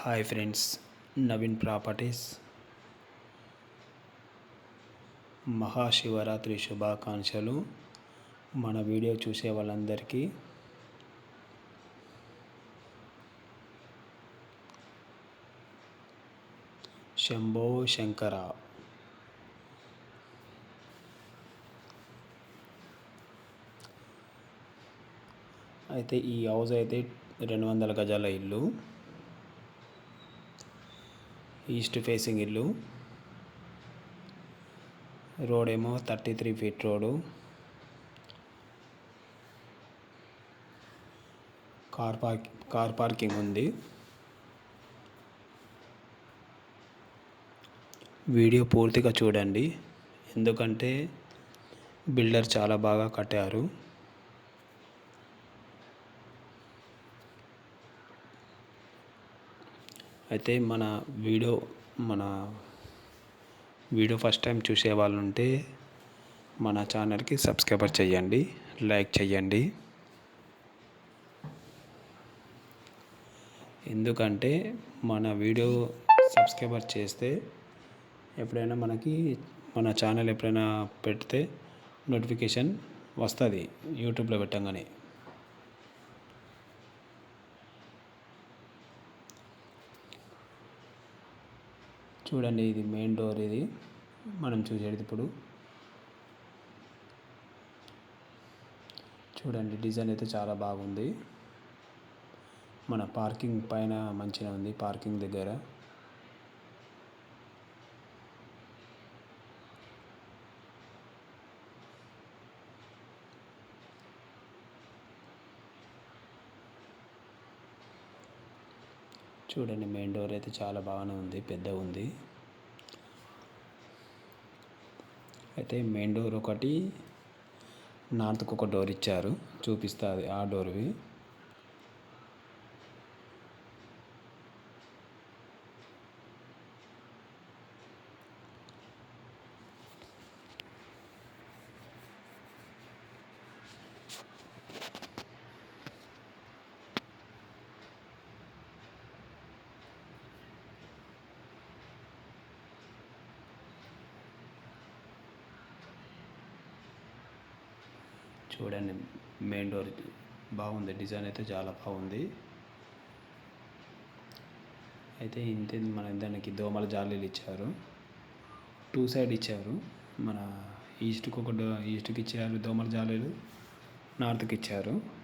Hi friends Naveen properties Mahashivratri శుభాకాంక్షలు. మన video చూసే వాళ్ళందరికీ శంభో శంకర. అయితే ఈ హౌస్ అయితే రెండు వందల గజాల ఇల్లు. ఈస్ట్ ఫేసింగ్ ఇల్లు. రోడ్ ఏమో thirty three feet road car park car parking ఉంది. వీడియో పూర్తిగా చూడండి. ఎందుకంటే బిల్డర్ చాలా బాగా కట్టారు. అయితే మన వీడియో మన వీడియో ఫస్ట్ టైం చూసే వాళ్ళు ఉంటే మన ఛానల్కి సబ్స్క్రైబర్ చేయండి లైక్ చేయండి ఎందుకంటే మన వీడియో సబ్స్క్రైబర్ చేస్తే ఎప్పుడైనా మనకి మన ఛానల్ ఎప్పుడైనా పెడితే నోటిఫికేషన్ వస్తుంది యూట్యూబ్లో పెట్టంగానే. చూడండి ఇది మెయిన్ డోర్ ఇది. మనం చూసేది ఇప్పుడు. చూడండి డిజైన్ అయితే చాలా బాగుంది. మన పార్కింగ్ పైన మంచిగా ఉంది పార్కింగ్ దగ్గర. చూడండి మెయిన్ డోర్ అయితే చాలా బాగానే ఉంది పెద్ద ఉంది. అయితే మెయిన్ డోర్ ఒకటి నార్త్కు ఒక డోర్ ఇచ్చారు చూపిస్తుంది ఆ డోర్వి చూడండి మెయిన్ డోర్ బాగుంది డిజైన్ అయితే చాలా బాగుంది. అయితే ఇంతే మన దానికి దోమల జాలీలు ఇచ్చారు. టూ సైడ్ ఇచ్చారు. మన ఈస్ట్కి ఒక ఈస్ట్కి ఇచ్చారు దోమల జాలీలు నార్త్కి ఇచ్చారు.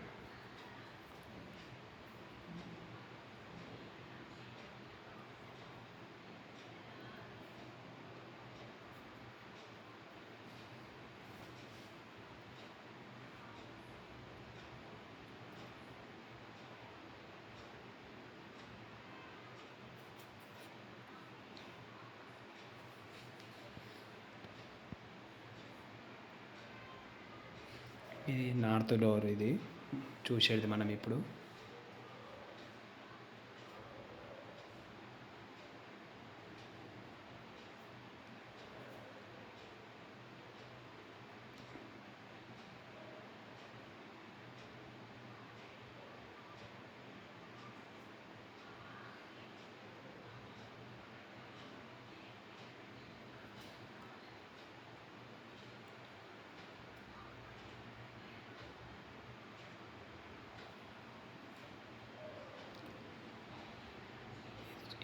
ఇది నార్త్ డోర్ ఇది చూసేది మనం ఇప్పుడు.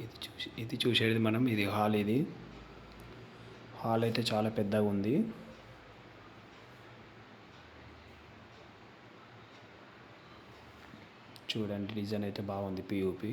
ఇది చూసి ఇది చూసేది మనం ఇది హాల్ ఇది. హాల్ అయితే చాలా పెద్దగా ఉంది. చూడండి డిజైన్ అయితే బాగుంది పియూపి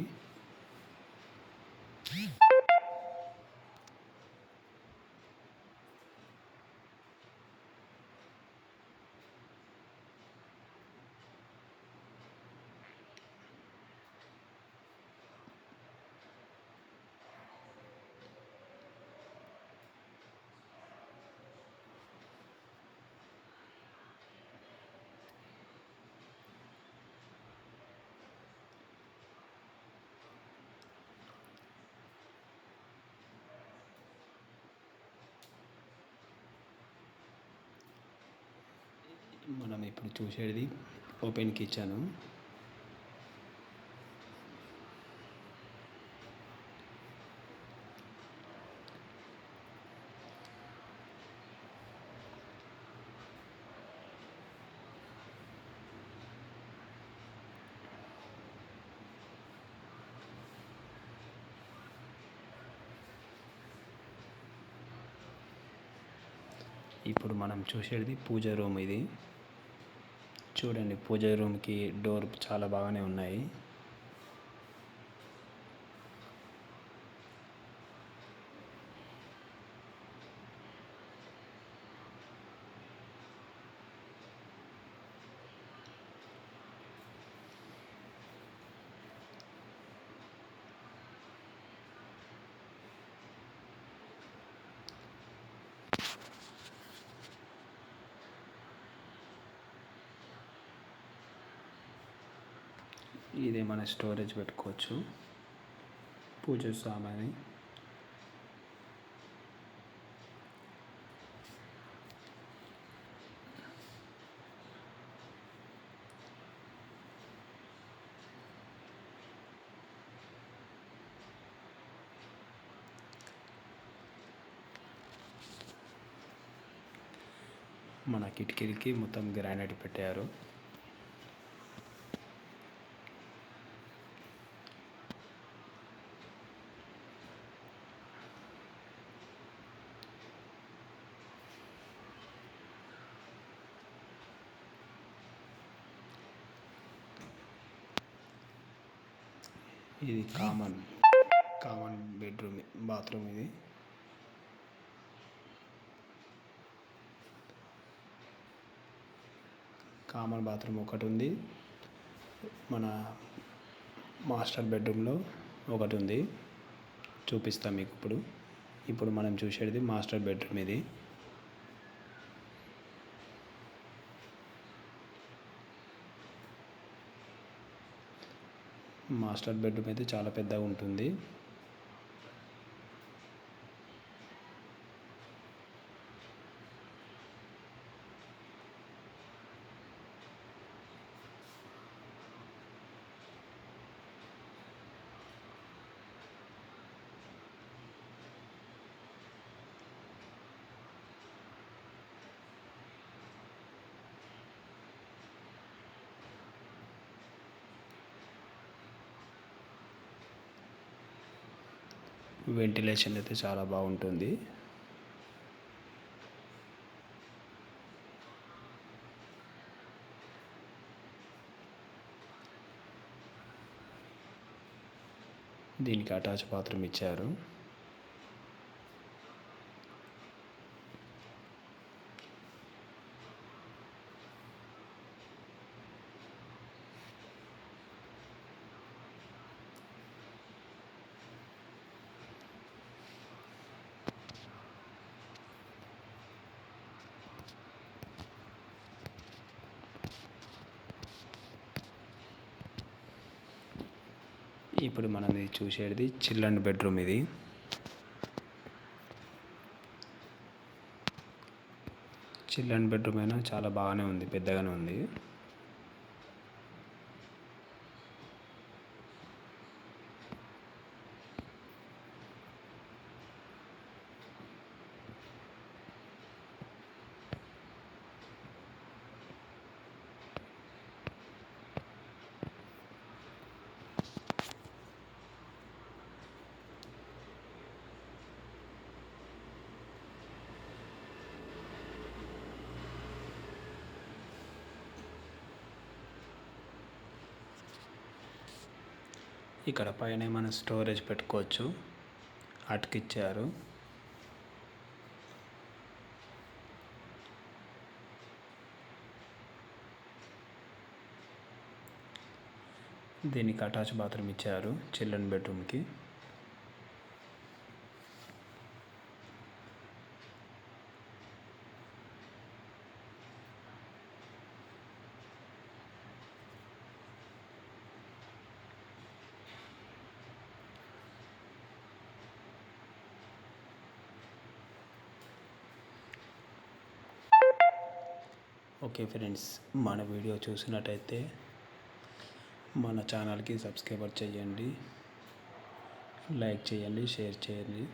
మనం ఇప్పుడు చూసేది ఓపెన్ కిచెన్ ఇప్పుడు మనం చూసేది పూజ రూమ్ ఇది. చూడండి పూజ రూమ్కి డోర్ చాలా బాగానే ఉన్నాయి. ఇదే మన స్టోరేజ్ పెట్టుకోవచ్చు. పూజ సామాని. మన కిటికీలకి మొత్తం గ్రానైట్ పెట్టారు. ఇది కామన్ కామన్ బెడ్రూమ్ బాత్రూమ్ ఇది. కామన్ బాత్రూమ్ ఒకటి ఉంది. మన మాస్టర్ బెడ్రూమ్లో ఒకటి ఉంది. చూపిస్తాం మీకు ఇప్పుడు. ఇప్పుడు మనం చూసేది మాస్టర్ బెడ్రూమ్ ఇది. మాస్టర్ బెడ్రూమ్ అయితే చాలా పెద్దగా ఉంటుంది. వెంటిలేషన్ అయితే చాలా బాగుంటుంది. దీనికి అటాచ్ బాత్రూమ్ ఇచ్చారు. ఇప్పుడు మనం ఇది చూసేది చిల్డ్రన్ బెడ్రూమ్ ఇది. చిల్డ్రన్ బెడ్రూమ్ అయినా చాలా బాగానే ఉంది పెద్దగానే ఉంది. ఇక్కడ పైన మనం స్టోరేజ్ పెట్టుకోవచ్చు. అటుకిచ్చారు. దీనికి అటాచ్ బాత్రూమ్ ఇచ్చారు. చిల్డ్రన్ బెడ్రూమ్కి. ఓకే ఫ్రెండ్స్ మన వీడియో చూసినట్టయితే మన ఛానల్కి సబ్స్క్రైబర్ చేయండి లైక్ చేయండి షేర్ చేయండి.